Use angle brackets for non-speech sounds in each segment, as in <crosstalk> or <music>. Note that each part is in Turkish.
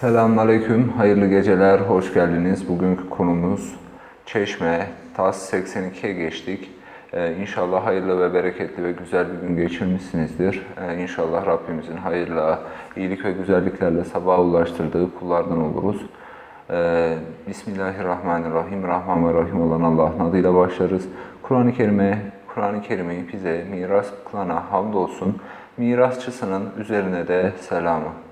Selamünaleyküm, hayırlı geceler, hoş geldiniz. Bugünkü konumuz Çeşme, TAS 82'ye geçtik. Ee, inşallah hayırlı ve bereketli ve güzel bir gün geçirmişsinizdir. Ee, inşallah Rabbimizin hayırla, iyilik ve güzelliklerle sabaha ulaştırdığı kullardan oluruz. Ee, Bismillahirrahmanirrahim, Rahman ve Rahim olan Allah'ın adıyla başlarız. Kur'an-ı Kerim'e, Kur'an-ı Kerim'i bize miras kılana hamdolsun. Mirasçısının üzerine de selamı.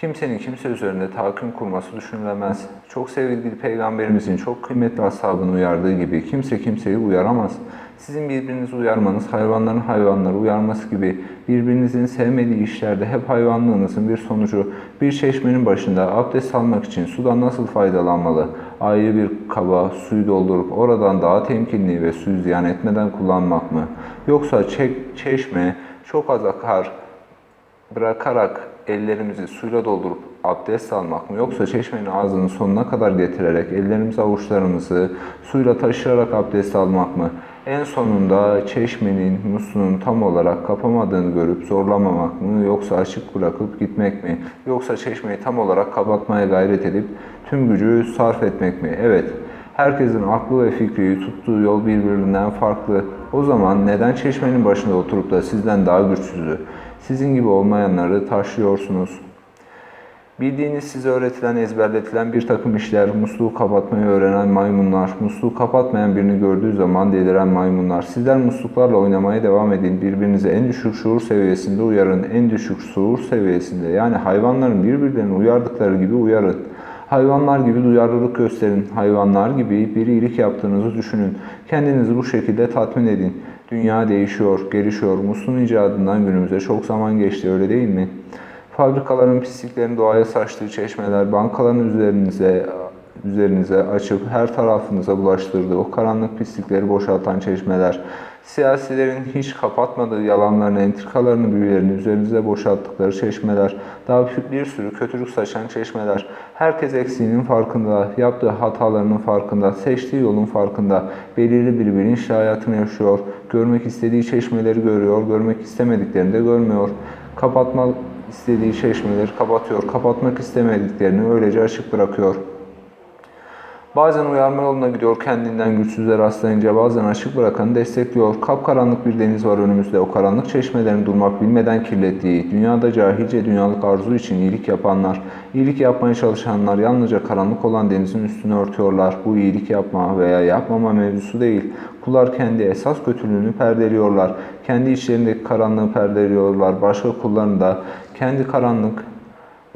Kimsenin kimse üzerinde tahakküm kurması düşünülemez. Çok sevgili Peygamberimizin çok kıymetli ashabını uyardığı gibi kimse kimseyi uyaramaz. Sizin birbirinizi uyarmanız hayvanların hayvanları uyarması gibi birbirinizin sevmediği işlerde hep hayvanlığınızın bir sonucu. Bir çeşmenin başında abdest almak için sudan nasıl faydalanmalı? Ayrı bir kaba suyu doldurup oradan daha temkinli ve suyu ziyan etmeden kullanmak mı? Yoksa çeşme çok az akar, bırakarak ellerimizi suyla doldurup abdest almak mı yoksa çeşmenin ağzının sonuna kadar getirerek ellerimizi avuçlarımızı suyla taşıyarak abdest almak mı? En sonunda çeşmenin musluğun tam olarak kapamadığını görüp zorlamamak mı yoksa açık bırakıp gitmek mi? Yoksa çeşmeyi tam olarak kapatmaya gayret edip tüm gücü sarf etmek mi? Evet. Herkesin aklı ve fikri tuttuğu yol birbirinden farklı. O zaman neden çeşmenin başında oturup da sizden daha güçsüzü, sizin gibi olmayanları taşıyorsunuz? Bildiğiniz size öğretilen, ezberletilen bir takım işler, musluğu kapatmayı öğrenen maymunlar, musluğu kapatmayan birini gördüğü zaman deliren maymunlar. Sizler musluklarla oynamaya devam edin, birbirinize en düşük şuur seviyesinde uyarın, en düşük şuur seviyesinde. Yani hayvanların birbirlerini uyardıkları gibi uyarın. Hayvanlar gibi duyarlılık gösterin. Hayvanlar gibi bir iyilik yaptığınızı düşünün. Kendinizi bu şekilde tatmin edin. Dünya değişiyor, gelişiyor. Musluğun icadından günümüze çok zaman geçti öyle değil mi? Fabrikaların pisliklerini doğaya saçtığı çeşmeler, bankaların üzerinize üzerinize açıp her tarafınıza bulaştırdığı o karanlık pislikleri boşaltan çeşmeler, siyasilerin hiç kapatmadığı yalanlarını, entrikalarını, büyülerini üzerinize boşalttıkları çeşmeler, daha bir sürü kötülük saçan çeşmeler, herkes eksiğinin farkında, yaptığı hatalarının farkında, seçtiği yolun farkında, belirli bir bilinçle hayatını yaşıyor, görmek istediği çeşmeleri görüyor, görmek istemediklerini de görmüyor, kapatma istediği çeşmeleri kapatıyor, kapatmak istemediklerini öylece açık bırakıyor. Bazen uyarma yoluna gidiyor kendinden güçsüzlere rastlayınca bazen açık bırakanı destekliyor. Kapkaranlık bir deniz var önümüzde. O karanlık çeşmelerin durmak bilmeden kirlettiği, dünyada cahilce dünyalık arzu için iyilik yapanlar, iyilik yapmaya çalışanlar yalnızca karanlık olan denizin üstünü örtüyorlar. Bu iyilik yapma veya yapmama mevzusu değil. Kullar kendi esas kötülüğünü perdeliyorlar. Kendi içlerindeki karanlığı perdeliyorlar. Başka kulların da kendi karanlık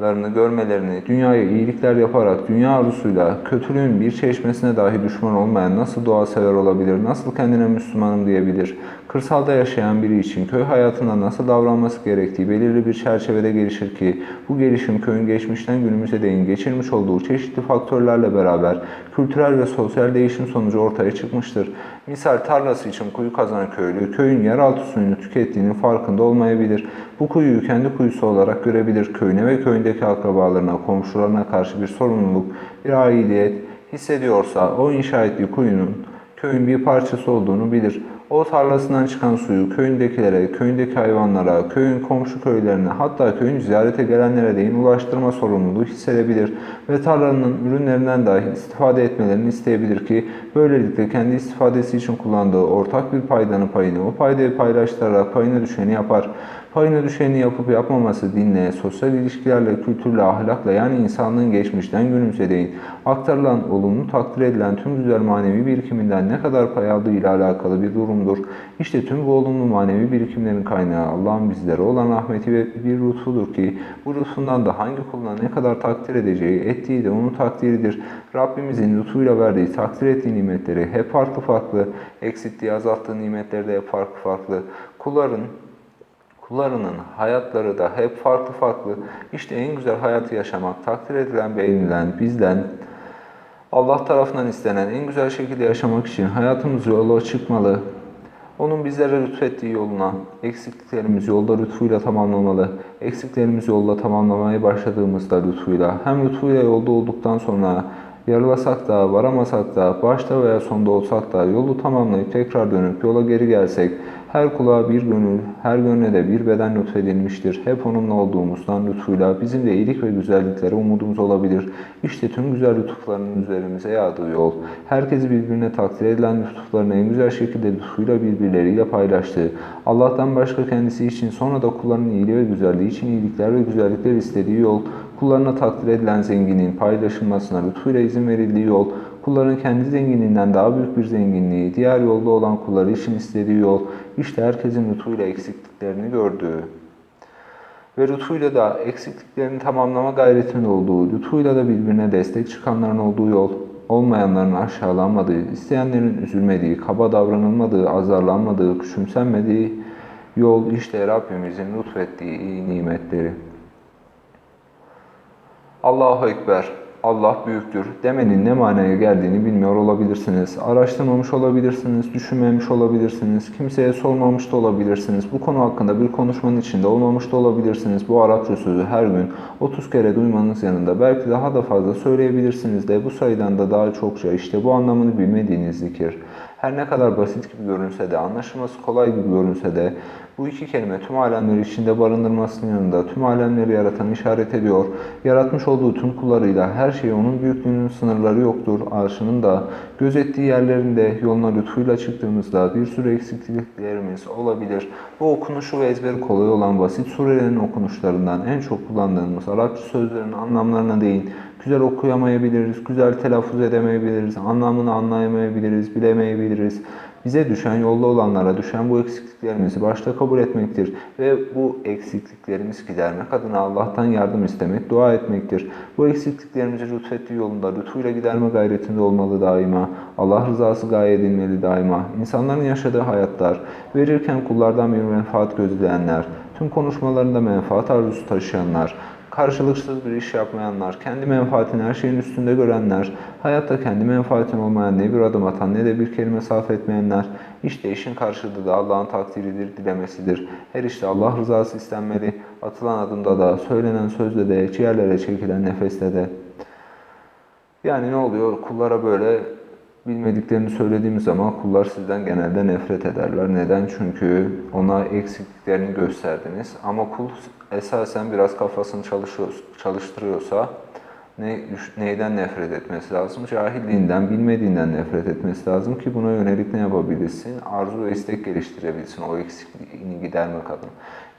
larını görmelerini, dünyaya iyilikler yaparak dünya arzusuyla kötülüğün bir çeşmesine dahi düşman olmayan nasıl doğa sever olabilir, nasıl kendine Müslümanım diyebilir, kırsalda yaşayan biri için köy hayatında nasıl davranması gerektiği belirli bir çerçevede gelişir ki bu gelişim köyün geçmişten günümüze değin geçirmiş olduğu çeşitli faktörlerle beraber kültürel ve sosyal değişim sonucu ortaya çıkmıştır. Misal tarlası için kuyu kazanan köylü köyün yeraltı suyunu tükettiğinin farkında olmayabilir. Bu kuyuyu kendi kuyusu olarak görebilir. Köyüne ve köyündeki akrabalarına, komşularına karşı bir sorumluluk, bir aidiyet hissediyorsa o inşa ettiği kuyunun köyün bir parçası olduğunu bilir. O tarlasından çıkan suyu köyündekilere, köyündeki hayvanlara, köyün komşu köylerine hatta köyün ziyarete gelenlere değin ulaştırma sorumluluğu hissedebilir ve tarlanın ürünlerinden dahi istifade etmelerini isteyebilir ki böylelikle kendi istifadesi için kullandığı ortak bir paydanın payını o paydayı paylaştırarak payına düşeni yapar. Payına düşeni yapıp yapmaması dinle, sosyal ilişkilerle, kültürle, ahlakla yani insanlığın geçmişten günümüze aktarılan, olumlu takdir edilen tüm güzel manevi birikiminden ne kadar pay aldığı ile alakalı bir durumdur. İşte tüm bu olumlu manevi birikimlerin kaynağı Allah'ın bizlere olan rahmeti ve bir lütfudur ki bu lütfundan da hangi kuluna ne kadar takdir edeceği, ettiği de onun takdiridir. Rabbimizin lütfuyla verdiği, takdir ettiği nimetleri hep farklı farklı, eksilttiği, azalttığı nimetleri de hep farklı farklı. Kulların kullarının hayatları da hep farklı farklı. İşte en güzel hayatı yaşamak, takdir edilen, beğenilen, bizden Allah tarafından istenen en güzel şekilde yaşamak için hayatımız yola çıkmalı. Onun bizlere lütfettiği yoluna, eksikliklerimizi yolda lütfuyla tamamlamalı. Eksiklerimizi yolda tamamlamaya başladığımızda lütfuyla, hem lütfuyla yolda olduktan sonra yarılasak da, varamasak da, başta veya sonda olsak da yolu tamamlayıp tekrar dönüp yola geri gelsek, Her kulağa bir gönül, her gönle de bir beden lütfedilmiştir. Hep onunla olduğumuzdan lütfuyla bizim de iyilik ve güzelliklere umudumuz olabilir. İşte tüm güzel lütuflarının üzerimize yağdığı yol. Herkesi birbirine takdir edilen lütuflarını en güzel şekilde lütfuyla birbirleriyle paylaştığı, Allah'tan başka kendisi için sonra da kullarının iyiliği ve güzelliği için iyilikler ve güzellikler istediği yol, kullarına takdir edilen zenginliğin paylaşılmasına lütfuyla izin verildiği yol, kulların kendi zenginliğinden daha büyük bir zenginliği, diğer yolda olan kulları için istediği yol, işte herkesin lütfuyla eksikliklerini gördüğü ve lütfuyla da eksikliklerini tamamlama gayretinde olduğu, lütfuyla da birbirine destek çıkanların olduğu yol, olmayanların aşağılanmadığı, isteyenlerin üzülmediği, kaba davranılmadığı, azarlanmadığı, küçümsenmediği yol işte Rabbimizin lütfettiği iyi nimetleri. Allahu Ekber, Allah büyüktür demenin ne manaya geldiğini bilmiyor olabilirsiniz. Araştırmamış olabilirsiniz, düşünmemiş olabilirsiniz, kimseye sormamış da olabilirsiniz. Bu konu hakkında bir konuşmanın içinde olmamış da olabilirsiniz. Bu Arapça sözü her gün 30 kere duymanız yanında belki daha da fazla söyleyebilirsiniz de bu sayıdan da daha çokça işte bu anlamını bilmediğiniz zikir. Her ne kadar basit gibi görünse de, anlaşılması kolay gibi görünse de bu iki kelime tüm alemleri içinde barındırmasının yanında tüm alemleri yaratan işaret ediyor. Yaratmış olduğu tüm kullarıyla her şey onun büyüklüğünün sınırları yoktur. Arşının da gözettiği yerlerinde yoluna lütfuyla çıktığımızda bir sürü eksikliklerimiz olabilir. Bu okunuşu ve ezberi kolay olan basit surelerin okunuşlarından en çok kullandığımız Arapça sözlerin anlamlarına değin. Güzel okuyamayabiliriz, güzel telaffuz edemeyebiliriz, anlamını anlayamayabiliriz, bilemeyebiliriz. Bize düşen, yolda olanlara düşen bu eksikliklerimizi başta kabul etmektir ve bu eksikliklerimizi gidermek adına Allah'tan yardım istemek, dua etmektir. Bu eksikliklerimizi lütfettiği yolunda lütfuyla giderme gayretinde olmalı daima. Allah rızası gaye edilmeli daima. İnsanların yaşadığı hayatlar, verirken kullardan bir menfaat gözleyenler, tüm konuşmalarında menfaat arzusu taşıyanlar, karşılıksız bir iş yapmayanlar, kendi menfaatini her şeyin üstünde görenler, hayatta kendi menfaatin olmayan ne bir adım atan ne de bir kelime sarf etmeyenler, işte işin karşılığı da Allah'ın takdiridir, dilemesidir. Her işte Allah rızası istenmeli, atılan adımda da, söylenen sözde de, ciğerlere çekilen nefeste de. Yani ne oluyor? Kullara böyle bilmediklerini söylediğimiz zaman kullar sizden genelde nefret ederler. Neden? Çünkü ona eksikliklerini gösterdiniz. Ama kul esasen biraz kafasını çalıştırıyorsa ne, neyden nefret etmesi lazım? Cahilliğinden, bilmediğinden nefret etmesi lazım ki buna yönelik ne yapabilsin? Arzu ve istek geliştirebilsin o eksikliğini gidermek adına.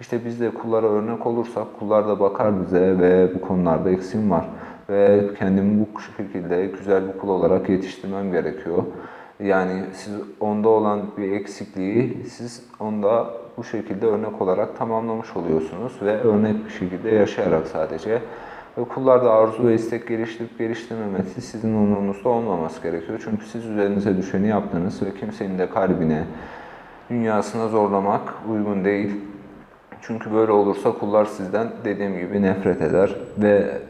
İşte biz de kullara örnek olursak kullar da bakar bize ve bu konularda eksiğim var ve kendimi bu şekilde güzel bir kul olarak yetiştirmem gerekiyor. Yani siz onda olan bir eksikliği siz onda bu şekilde örnek olarak tamamlamış oluyorsunuz ve örnek bir şekilde yaşayarak sadece. Ve kullarda arzu ve istek geliştirip geliştirmemesi sizin umurunuzda olmaması gerekiyor. Çünkü siz üzerinize düşeni yaptınız ve kimsenin de kalbine, dünyasına zorlamak uygun değil. Çünkü böyle olursa kullar sizden dediğim gibi nefret eder ve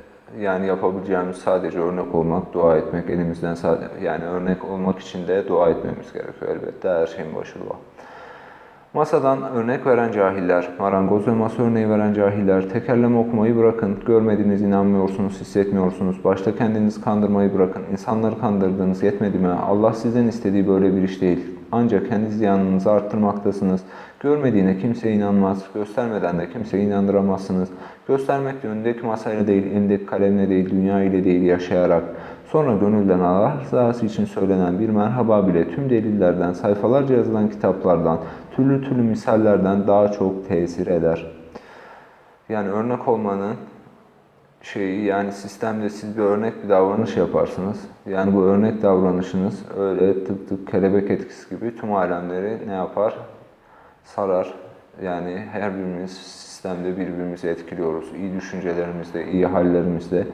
yani yapabileceğimiz sadece örnek olmak, dua etmek, elimizden sadece yani örnek olmak için de dua etmemiz gerekiyor elbette. Her şeyin başı. Masadan örnek veren cahiller, marangoz ve masa örneği veren cahiller, tekerleme okumayı bırakın, görmediğiniz inanmıyorsunuz, hissetmiyorsunuz, başta kendiniz kandırmayı bırakın, insanları kandırdığınız yetmedi mi? Allah sizden istediği böyle bir iş değil. Ancak kendi ziyanınızı arttırmaktasınız. Görmediğine kimse inanmaz, göstermeden de kimseyi inandıramazsınız. Göstermek de önündeki masayla değil, elindeki kalemle değil, dünya ile değil, yaşayarak. Sonra gönülden Allah rızası için söylenen bir merhaba bile tüm delillerden, sayfalarca yazılan kitaplardan, türlü türlü misallerden daha çok tesir eder. Yani örnek olmanın şeyi yani sistemde siz bir örnek bir davranış yaparsınız. Yani bu örnek davranışınız öyle tık tık kelebek etkisi gibi tüm alemleri ne yapar? Sarar. Yani her birimiz sistemde birbirimizi etkiliyoruz. İyi düşüncelerimizde, iyi hallerimizde.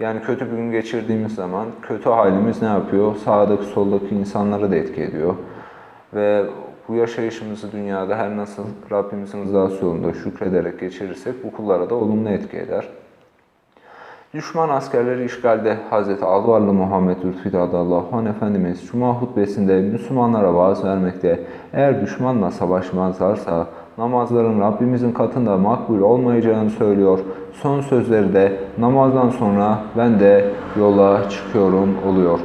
Yani kötü bir gün geçirdiğimiz zaman kötü halimiz ne yapıyor? Sağdaki soldaki insanları da etki ediyor. Ve bu yaşayışımızı dünyada her nasıl Rabbimizin rızası yolunda şükrederek geçirirsek bu kullara da olumlu etki eder. Düşman askerleri işgalde Hz. Alvarlı Muhammed Lütfi Allahu Han Efendimiz Cuma hutbesinde Müslümanlara vaaz vermekte eğer düşmanla savaşmazlarsa namazların Rabbimizin katında makbul olmayacağını söylüyor. Son sözleri de namazdan sonra ben de yola çıkıyorum oluyor.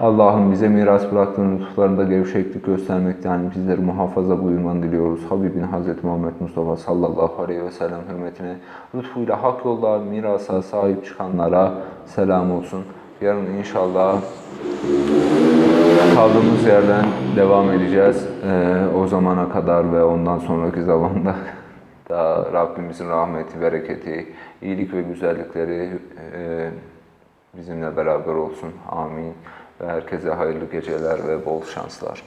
Allah'ım bize miras bıraktığın lütuflarında gevşeklik göstermekten bizleri muhafaza buyurmanı diliyoruz. Habibin Hz. Muhammed Mustafa sallallahu aleyhi ve sellem hürmetine lütfuyla hak yolda mirasa sahip çıkanlara selam olsun. Yarın inşallah kaldığımız yerden devam edeceğiz. Ee, o zamana kadar ve ondan sonraki zamanda <laughs> da Rabbimizin rahmeti, bereketi, iyilik ve güzellikleri e, bizimle beraber olsun. Amin. Herkese hayırlı geceler ve bol şanslar.